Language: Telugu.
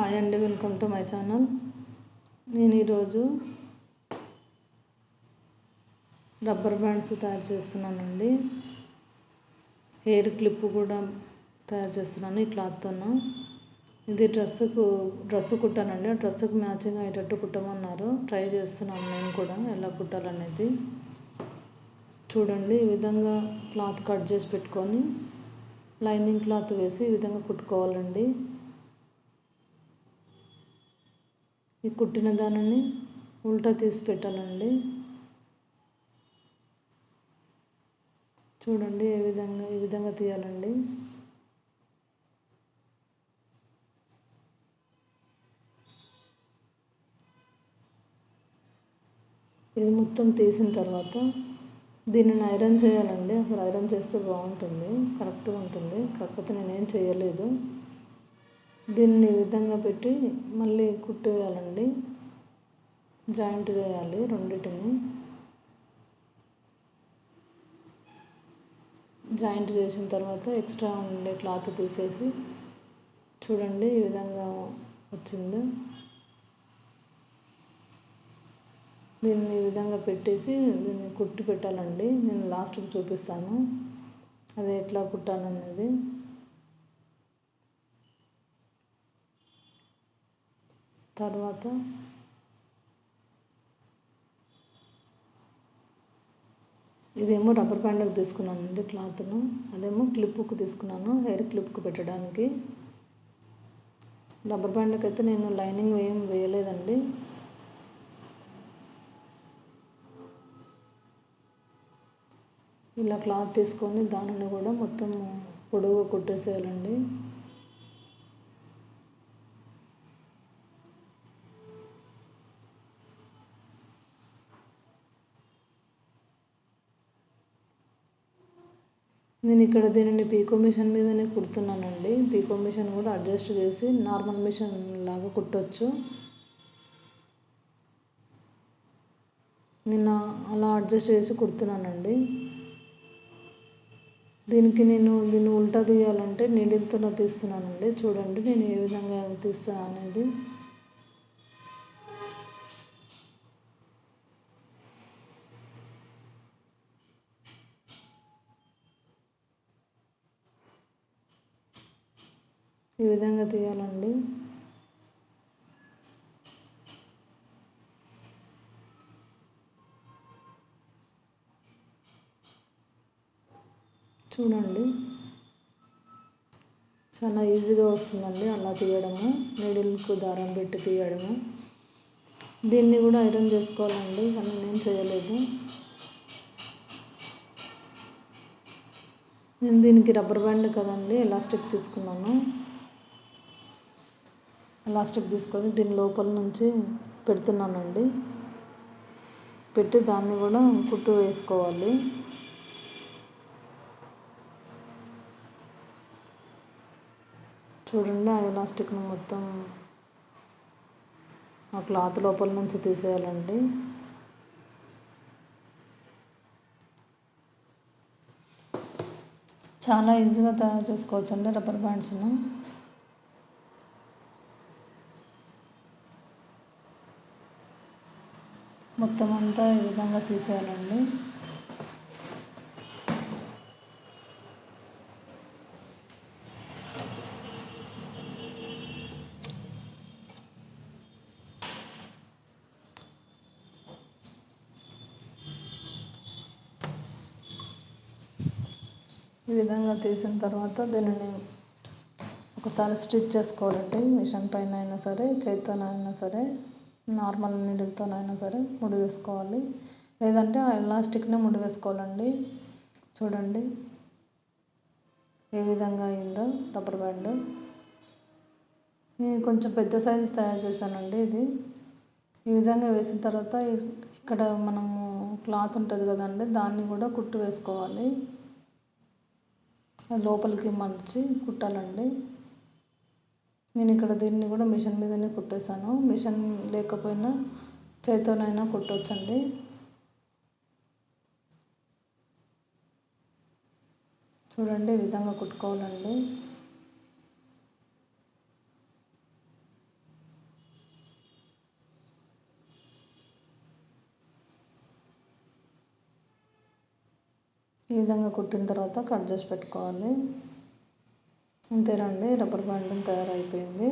హాయ్ అండి వెల్కమ్ టు మై ఛానల్ నేను ఈరోజు రబ్బర్ బ్యాండ్స్ తయారు చేస్తున్నానండి. హెయిర్ క్లిప్ కూడా తయారు చేస్తున్నాను ఈ క్లాత్తో ఇది డ్రెస్సుకు డ్రెస్సు కుట్టానండి. ఆ డ్రెస్సుకు మ్యాచింగ్ అయ్యేటట్టు కుట్టమన్నారు. ట్రై చేస్తున్నాను నేను కూడా ఎలా కుట్టాలనేది. చూడండి ఈ విధంగా క్లాత్ కట్ చేసి పెట్టుకొని లైనింగ్ క్లాత్ వేసి ఈ విధంగా కుట్టుకోవాలండి. ఈ కుట్టిన దానిని ఉల్టా తీసి పెట్టాలండి. చూడండి ఏ విధంగా ఈ విధంగా తీయాలండి. ఇది మొత్తం తీసిన తర్వాత దీనిని ఐరన్ చేయాలండి. అసలు ఐరన్ చేస్తే బాగుంటుంది కరెక్ట్గా ఉంటుంది. కాకపోతే నేనేం చేయలేదు. దీన్ని ఈ విధంగా పెట్టి మళ్ళీ కుట్టేయాలండి. జాయింట్ చేయాలి రెండింటిని. జాయింట్ చేసిన తర్వాత ఎక్స్ట్రా ఉండే క్లాత్ తీసేసి చూడండి ఈ విధంగా వచ్చింది. దీన్ని ఈ విధంగా పెట్టేసి దీన్ని కుట్టి పెట్టాలండి. నేను లాస్ట్కి చూపిస్తాను. అది ఎట్లా కుట్టాలనేది. తర్వాత ఇదేమో రబ్బర్ బ్యాండ్కి తీసుకున్నానండి క్లాత్ను. అదేమో క్లిప్కు తీసుకున్నాను హెయిర్ క్లిప్కు పెట్టడానికి. రబ్బర్ బ్యాండ్కి అయితే నేను లైనింగ్ ఏం వేయలేదండి. ఇలా క్లాత్ తీసుకొని దానిని కూడా మొత్తం పొడవుగా కుట్టేసేయాలండి. నేను ఇక్కడ దీనిని పీకో మిషన్ మీదనే కుడుతున్నానండి. పీకో మిషన్ కూడా అడ్జస్ట్ చేసి నార్మల్ మిషన్ లాగా కుట్టచ్చు. నేను అలా అడ్జస్ట్ చేసి కుడుతున్నానండి. దీనికి నేను దీన్ని ఉల్టా తీయాలంటే నీడిల్తో తీస్తున్నానండి. చూడండి నేను ఏ విధంగా తీస్తాను అనేది. ఈ విధంగా తీయాలండి. చూడండి. చాలా ఈజీగా వస్తుందండి అలా తీయడము. నీడిల్కు దారం పెట్టి తీయడము. దీన్ని కూడా ఐరన్ చేసుకోవాలండి కానీ నేను చేయలేదు. నేను దీనికి రబ్బర్ బ్యాండ్ కదండి ఎలాస్టిక్ తీసుకున్నాను. ఎలాస్టిక్ తీసుకొని దీని లోపల నుంచి పెడుతున్నానండి. పెట్టి దాన్ని కూడా కుట్టు వేసుకోవాలి. చూడండి ఆ ఎలాస్టిక్ను మొత్తం ఆ క్లాత్ లోపల నుంచి తీసేయాలండి. చాలా ఈజీగా తయారు చేసుకోవచ్చండి రబ్బర్ బ్యాండ్స్ను మొత్తం అంతా ఈ విధంగా తీసేయాలండి. ఈ విధంగా తీసిన తర్వాత దీనిని ఒకసారి స్టిచ్ చేసుకోవాలండి. మిషన్ పైన అయినా సరే చేతితోనైనా సరే. నార్మల్ నీడిల్తోనైనా సరే ముడి వేసుకోవాలి. లేదంటే ఆ ఎలాస్టిక్నే ముడి వేసుకోవాలండి. చూడండి. ఏ విధంగా అయిందో రబ్బర్ బ్యాండ్. నేను కొంచెం పెద్ద సైజు తయారు చేశానండి ఇది. ఈ విధంగా వేసిన తర్వాత ఇక్కడ మనము క్లాత్ ఉంటుంది కదండి దాన్ని కూడా కుట్టు వేసుకోవాలి. లోపలికి మలిచి కుట్టాలండి. నేను ఇక్కడ దీన్ని కూడా మిషన్ మీదనే కుట్టేశాను. మిషన్ లేకపోయినా చేతోనైనా కుట్టొచ్చండి. చూడండి ఈ విధంగా కుట్టుకోవాలండి. ఈ విధంగా కుట్టిన తర్వాత కట్ చేసి పెట్టుకోవాలి. అంతేనండి రబ్బర్ బ్యాండ్ తయారైపోయింది.